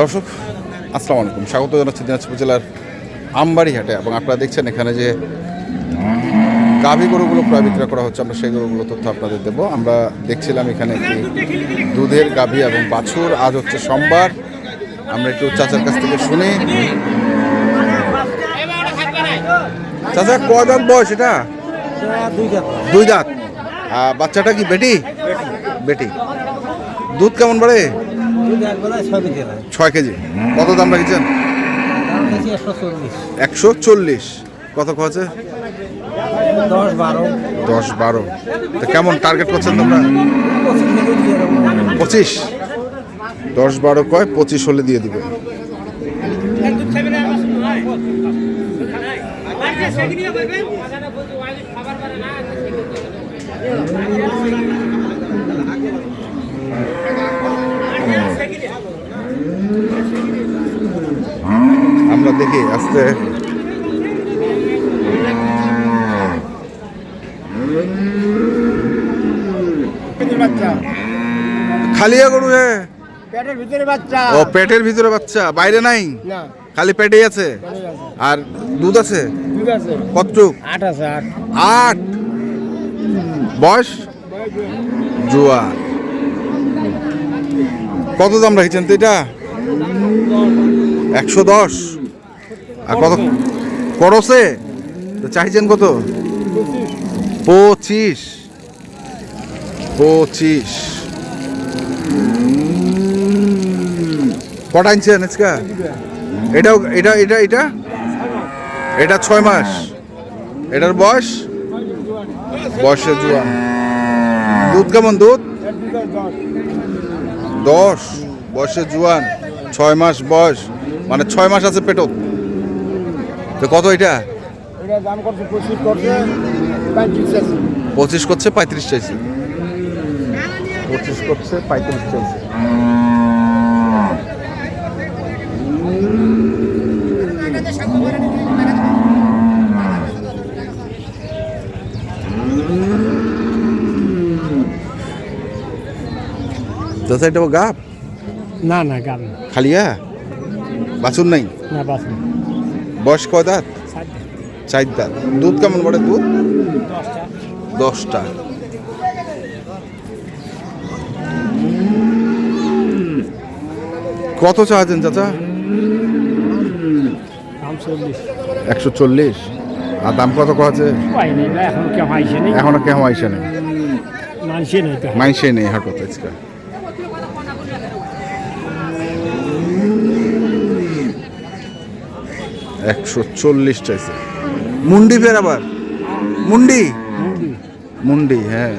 দর্শক আসসালামু আলাইকুম। স্বাগত জানাচ্ছি দিনাজপুর জেলার আমবাড়ি হাটে এবং আপনারা দেখছেন এখানে যে গাভী গরুগুলো প্রায় বিক্রয় করা হচ্ছে আমরা সেই গরুগুলো তথ্য আপনাদের দেবো। আমরা দেখছিলাম এখানে একটি দুধের গাভী এবং বাছুর। আজ হচ্ছে সোমবার। আমরা একটু চাচার কাছ থেকে শুনি। চাচা কয় দাঁত বয়স এটা? দুই দাঁত বাচ্চাটা কি বেটি। বেটি। দুধ কেমন বাড়ে? ছয় কেজি কত দাম রেখেছেন? একশো চল্লিশ। কত খরচে? দশ বারো। দশ বারো। তো কেমন টার্গেট করছেন তোমরা? পঁচিশ দশ বারো কয় পঁচিশ হলে দিয়ে দিবে। দেখি আস্তে। খালিয়া গরু হে। পেটের ভিতরে বাচ্চা। ও পেটের ভিতরে বাচ্চা বাইরে নাই? না। খালি পেটেই আছে? আর দুধ আছে? ঠিক আছে। কতটুক? আট আছে আট। আট? বয়স? জুয়া কত দাম রাখছেন তো এটা? একশো দশ। আর কত? করসে তো চাইছেন কত? পঁচিশ। পঁচিশ। কটা আনছেন আজকা? এটাও, এটা এটা এটা? এটা ছয় মাস। এটার বয়স? বয়সে জুয়ান। দুধ কেমন দুধ? দশ। বয়সে জুয়ান। ছয় মাস বয়স। মানে ছয় মাস আছে পেটত। তো কত এটা? পঁচিশ করছে পঁয়ত্রিশ চাইছে। পঁচিশ করছে পঁয়ত্রিশ চাইছে। দাদা এটা গাপ না না গাম খালিয়া বাছুর নাই? না বাস বয়স কয় দাঁত? চার দাঁত। দুধ কেমন বড়ে দুধ? দশটা। কত চাচ্ছেন চাচা? একশো চল্লিশ। আর দাম কত আছে পাই এখন কেমন আইসে নেই। মানসে নেই। হাটত একশো চল্লিশ চাইছে। মুন্ডি ফের আবার। মুন্ডি? মুন্ডি হ্যাঁ।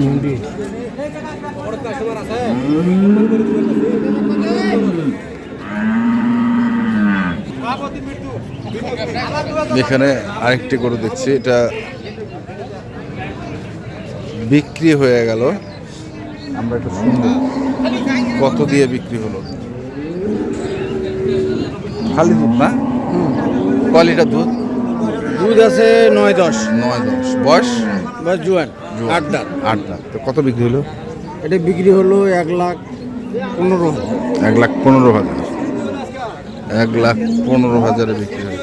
মুন্ডি। এখানে আরেকটি গরু দেখছি এটা বিক্রি হয়ে গেল। আমরা একটু শুনব কত দিয়ে বিক্রি হলো? খালি দুধ না? ক লিটার দুধ? দুধ আছে নয় দশ। নয় দশ। বয়স জুয়ান জুয়ান। আট দাঁত। আট দাঁত। তো কত বিক্রি হলো? এটা বিক্রি হলো এক লাখ পনেরো হাজার। এক লাখ পনেরো হাজার। এক লাখ পনেরো হাজারে বিক্রি হলো।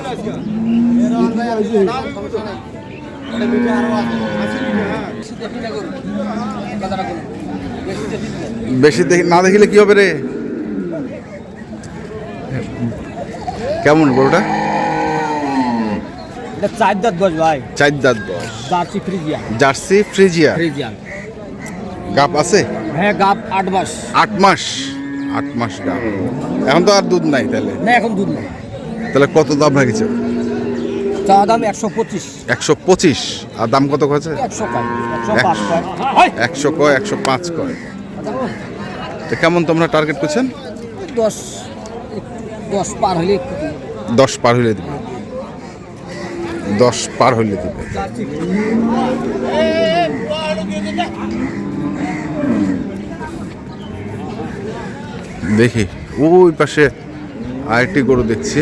বেশি দেখি না দেখিলে কি হবে রে? কেমন গরুটা এটা চার দাঁত ভাই। চার দাঁত জার্সি ফ্রিজিয়া। Jersey Friesian? গাপ আছে? হ্যাঁ গাপ আট মাস। আট মাস? আট মাস গাপ। এখন তো আর দুধ নাই তাহলে? না এখন দুধ নেই। তাহলে কত দাম রেখেছে? চা দাম একশো পঁচিশ। একশো পঁচিশ। আর দাম কত হয়েছে একশো কয় একশো কয়। একশো পাঁচ কয়। তো কেমন তোমরা টার্গেট করছেন? দশ। দশ পার হলে দশ পার হইলে দিবে। দশ পার হইলে দিবে। দেখি ওই পাশে আরেকটি গরু দেখছি।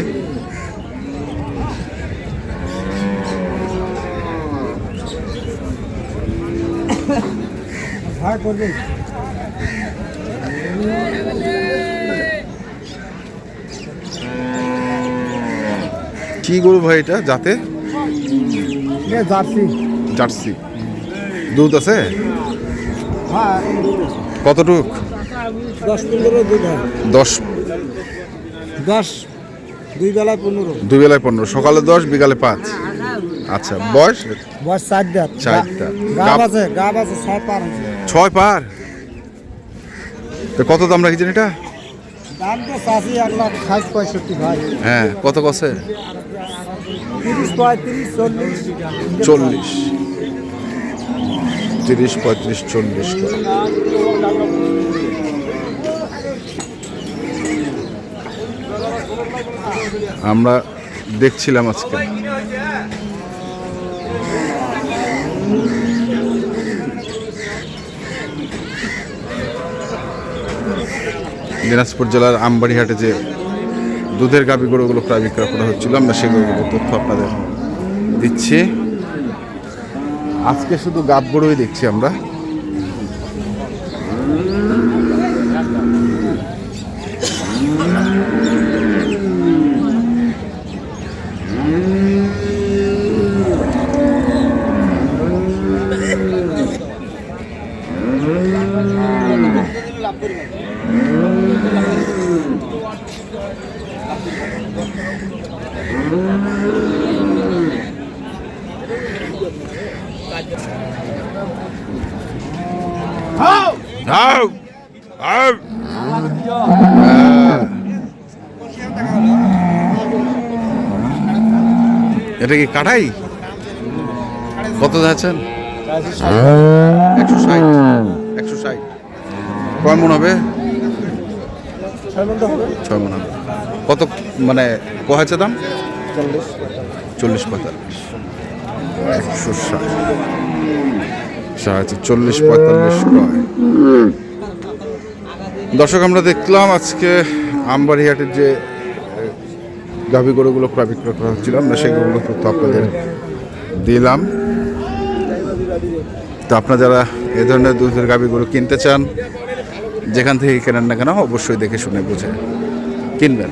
করবেন কি গরু ভাই এটা? যাতে জার্সি। জার্সি। দুধ আছে? হ্যাঁ কতটুক? দশ পনেরো দুধ দশ। দশ দুই বেলায় পনেরো। দুই বেলায় পনেরো। সকালে দশ বিকালে পাঁচ। আচ্ছা বয়স? বয়স চার দাঁত। চার দাঁত। গাব আছে গাব আছে ছয় পার ছয় পার? তো কত দাম রাখছেন এটা? দাম তো চাষি এক লাখ ষাট পঁয়ষট্টি ভাই। হ্যাঁ কত পঁয়ত্রিশ চল্লিশ। তিরিশ পঁয়ত্রিশ চল্লিশ। আমরা দেখছিলাম আজকে। দিনাজপুর জেলার আমবাড়িহাটে যে দুধের গাভী গরুগুলো প্রায় বিক্রয় করা হচ্ছিল আমরা সেগুলো তথ্য আপনাদের দিচ্ছি আজকে শুধু গাব গরুই দেখছি আমরা! এটা কি কাটাই কত যাচ্ছেন? একশো ষাট। একশো ষাট। কয় মন হবে? ছয় মন হবে। কত মানে ক হয়েছে দাম? চল্লিশ। পঁয়তাল্লিশ। একশো ষাট। সাহায্য চল্লিশ পঁয়তাল্লিশ কয় দর্শক আমরা দেখলাম আজকে আমবাড়িহাটের যে গাভী গরুগুলো ক্রয় বিক্রয় করা হচ্ছিল আমরা সেগুলো তথ্য আপনাদের দিলাম। তো আপনারা যারা এ ধরনের দুধের গাভী গরু কিনতে চান যেখান থেকে কেনেন না কেন অবশ্যই দেখে শুনে বুঝে কিনবেন।